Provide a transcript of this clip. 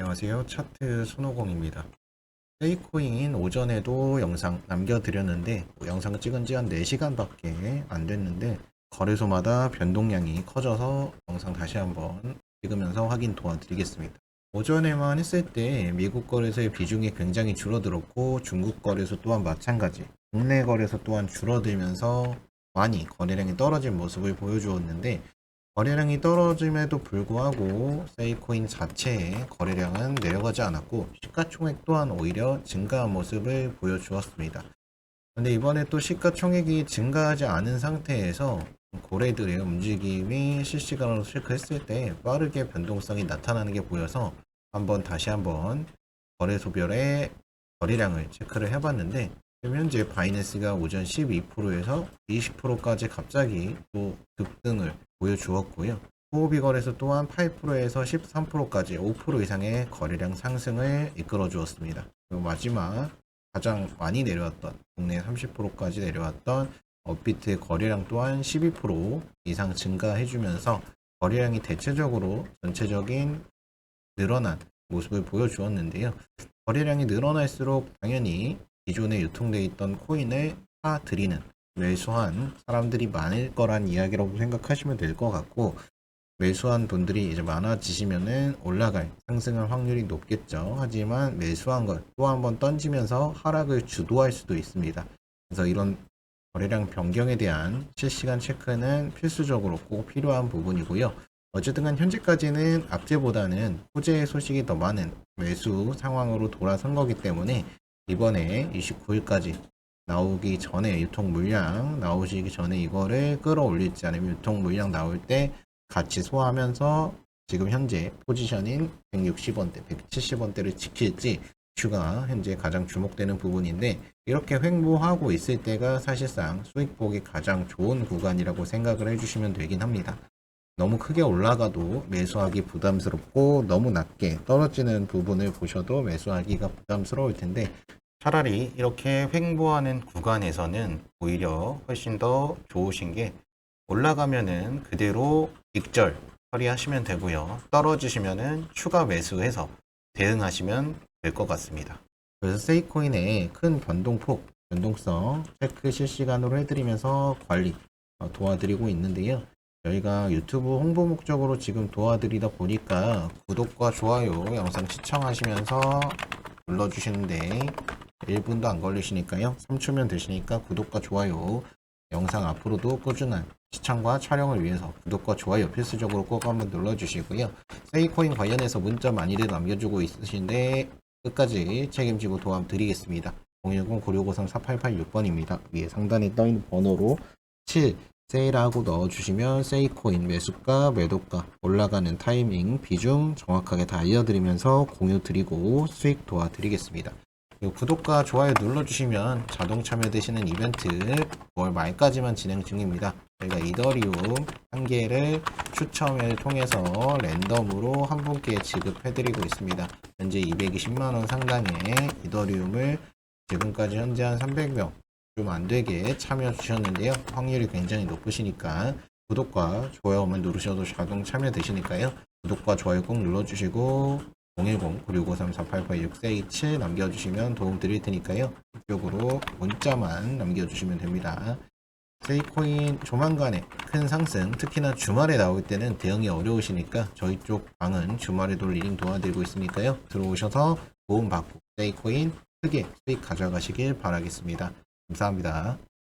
안녕하세요. 차트 손오공입니다. 세이코인 오전에도 영상 남겨드렸는데 뭐 영상 찍은 지 한 4시간 밖에 안 됐는데 거래소마다 변동량이 커져서 영상 다시 한번 찍으면서 확인 도와드리겠습니다. 오전에만 했을 때 미국 거래소의 비중이 굉장히 줄어들었고 중국 거래소 또한 마찬가지 국내 거래소 또한 줄어들면서 많이 거래량이 떨어진 모습을 보여주었는데 거래량이 떨어짐에도 불구하고 세이코인 자체의 거래량은 내려가지 않았고 시가총액 또한 오히려 증가한 모습을 보여주었습니다. 근데 이번에 또 시가총액이 증가하지 않은 상태에서 고래들의 움직임이 실시간으로 체크했을 때 빠르게 변동성이 나타나는 게 보여서 한번 다시 한번 거래소별의 거래량을 체크를 해봤는데 지금 현재 바이낸스가 오전 12%에서 20%까지 갑자기 또 급등을 보여주었고요. 호흡이 거래소 또한 8%에서 13%까지 5% 이상의 거래량 상승을 이끌어 주었습니다. 그리고 마지막 가장 많이 내려왔던 국내 30%까지 내려왔던 업비트의 거래량 또한 12% 이상 증가해 주면서 거래량이 대체적으로 전체적인 늘어난 모습을 보여주었는데요. 거래량이 늘어날수록 당연히 기존에 유통되어 있던 코인을 사들이는 매수한 사람들이 많을 거란 이야기라고 생각하시면 될 것 같고 매수한 분들이 이제 많아지시면은 올라갈 상승할 확률이 높겠죠. 하지만 매수한 걸 또 한 번 던지면서 하락을 주도할 수도 있습니다. 그래서 이런 거래량 변경에 대한 실시간 체크는 필수적으로 꼭 필요한 부분이고요. 어쨌든 간 현재까지는 악재보다는 호재의 소식이 더 많은 매수 상황으로 돌아선 거기 때문에 이번에 29일까지 나오기 전에 유통 물량 나오시기 전에 이거를 끌어올릴지 아니면 유통 물량 나올 때 같이 소화하면서 지금 현재 포지션인 160원대, 170원대를 지킬지 추가 현재 가장 주목되는 부분인데 이렇게 횡보하고 있을 때가 사실상 수익 보기 가장 좋은 구간이라고 생각을 해주시면 되긴 합니다. 너무 크게 올라가도 매수하기 부담스럽고 너무 낮게 떨어지는 부분을 보셔도 매수하기가 부담스러울 텐데 차라리 이렇게 횡보하는 구간에서는 오히려 훨씬 더 좋으신 게 올라가면은 그대로 익절 처리하시면 되고요. 떨어지시면은 추가 매수해서 대응하시면 될 것 같습니다. 그래서 세이코인의 큰 변동폭, 변동성 체크 실시간으로 해드리면서 관리 어, 도와드리고 있는데요. 저희가 유튜브 홍보 목적으로 지금 도와드리다 보니까 구독과 좋아요 영상 시청하시면서 눌러주시는데 1분도 안 걸리시니까요. 3초면 되시니까 구독과 좋아요 영상 앞으로도 꾸준한 시청과 촬영을 위해서 구독과 좋아요 필수적으로 꼭 한번 눌러주시고요. 세이코인 관련해서 문자 많이들 남겨주고 있으신데 끝까지 책임지고 도움 드리겠습니다. 010-9653-4886번입니다. 위에 상단에 떠있는 번호로 7 세일하고 넣어주시면 세이코인 매수가, 매도가, 올라가는 타이밍, 비중 정확하게 다 알려드리면서 공유 드리고 수익 도와드리겠습니다. 그리고 구독과 좋아요 눌러주시면 자동 참여되시는 이벤트 9월 말까지만 진행 중입니다. 저희가 이더리움 한 개를 추첨을 통해서 랜덤으로 한 분께 지급해드리고 있습니다. 현재 220만원 상당의 이더리움을 지금까지 현재 한 300명 좀 안 되게 참여 주셨는데요. 확률이 굉장히 높으시니까 구독과 좋아요만 누르셔도 자동 참여되시니까요. 구독과 좋아요 꼭 눌러주시고 010-9653-4886-427 남겨주시면 도움 드릴 테니까요. 이쪽으로 문자만 남겨주시면 됩니다. 세이코인 조만간에 큰 상승, 특히나 주말에 나올 때는 대응이 어려우시니까 저희 쪽 방은 주말에도 리딩 도와드리고 있으니까요. 들어오셔서 도움 받고 세이코인 크게 수익 가져가시길 바라겠습니다. 감사합니다.